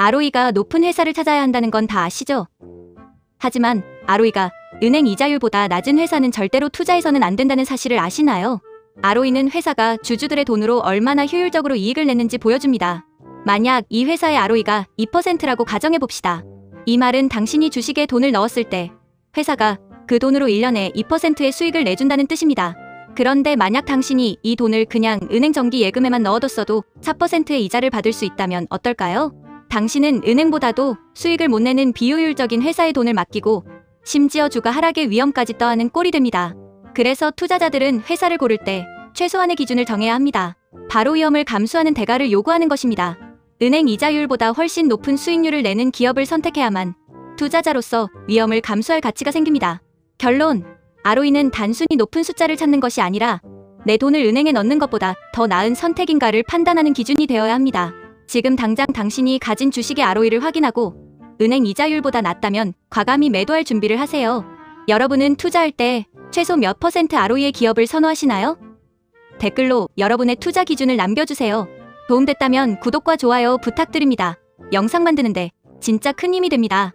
ROE가 높은 회사를 찾아야 한다는 건 다 아시죠? 하지만 ROE가 은행 이자율보다 낮은 회사는 절대로 투자해서는 안 된다는 사실을 아시나요? ROE는 회사가 주주들의 돈으로 얼마나 효율적으로 이익을 냈는지 보여줍니다. 만약 이 회사의 ROE가 2%라고 가정해 봅시다. 이 말은 당신이 주식에 돈을 넣었을 때 회사가 그 돈으로 1년에 2%의 수익을 내준다는 뜻입니다. 그런데 만약 당신이 이 돈을 그냥 은행 정기 예금에만 넣어뒀어도 4%의 이자를 받을 수 있다면 어떨까요? 당신은 은행보다도 수익을 못 내는 비효율적인 회사에 돈을 맡기고 심지어 주가 하락의 위험까지 떠안은 꼴이 됩니다. 그래서 투자자들은 회사를 고를 때 최소한의 기준을 정해야 합니다. 바로 위험을 감수하는 대가를 요구하는 것입니다. 은행 이자율보다 훨씬 높은 수익률을 내는 기업을 선택해야만 투자자로서 위험을 감수할 가치가 생깁니다. 결론. ROE는 단순히 높은 숫자를 찾는 것이 아니라 내 돈을 은행에 넣는 것보다 더 나은 선택인가를 판단하는 기준이 되어야 합니다. 지금 당장 당신이 가진 주식의 ROE를 확인하고 은행 이자율보다 낮다면 과감히 매도할 준비를 하세요. 여러분은 투자할 때 최소 몇 퍼센트 ROE의 기업을 선호하시나요? 댓글로 여러분의 투자 기준을 남겨주세요. 도움됐다면 구독과 좋아요 부탁드립니다. 영상 만드는데 진짜 큰 힘이 됩니다.